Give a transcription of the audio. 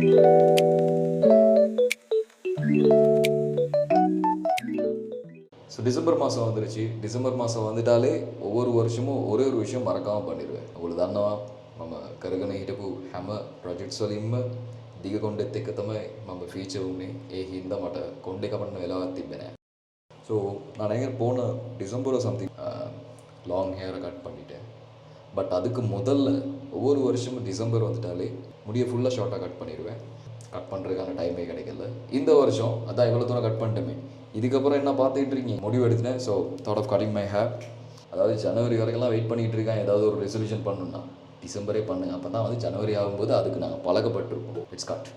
So December மாதம் வந்துருச்சு December மாதம் வந்துட்டாலே ஒவ்வொரு வருஷமும் ஒரே ஒரு விஷயம் மறக்காமல் பண்ணிடுவேன் ඔගොල්ලෝ දන්නවා මම කරගෙන හිටපු හැම ප්‍රොජෙක්ට්ස් වලින්ම දිග කොණ්ඩෙත් එක්ක තමයි මම ෆීචර් වුණේ ඒ හින්දා මට කොණ්ඩේ කපන්න වෙලාවක් තිබ්බේ නැහැ ஸோ நான் நினைக்கிறேன் போன டிசம்பரோ சம்திங் லாங் ஹேரை கட் பண்ணிட்டேன் பட் அதுக்கு முதல்ல ஒவ்வொரு வருஷமும் டிசம்பர் வந்துட்டாலே முடிய ஃபுல்லாக ஷார்ட்டாக கட் பண்ணிடுவேன் கட் பண்ணுறதுக்கான டைமே கிடைக்கல. இந்த வருஷம் அதான் இவ்வளோ தூரம் கட் பண்ணிட்டோமே. இதுக்கப்புறம் என்ன பார்த்துக்கிட்டு இருக்கீங்க? முடிவு எடுத்தேன் so thought of cutting my hair அதாவது ஜனவரி வரைக்கும்லாம் வெயிட் பண்ணிகிட்டு இருக்கேன். ஏதாவது ஒரு ரெசல்யூஷன் பண்ணணும்னா டிசம்பரே பண்ணுங்க. அப்போ தான் வந்து ஜனவரி ஆகும்போது அதுக்கு நாங்கள் பழக்கப்பட்டிருப்போம். It's cut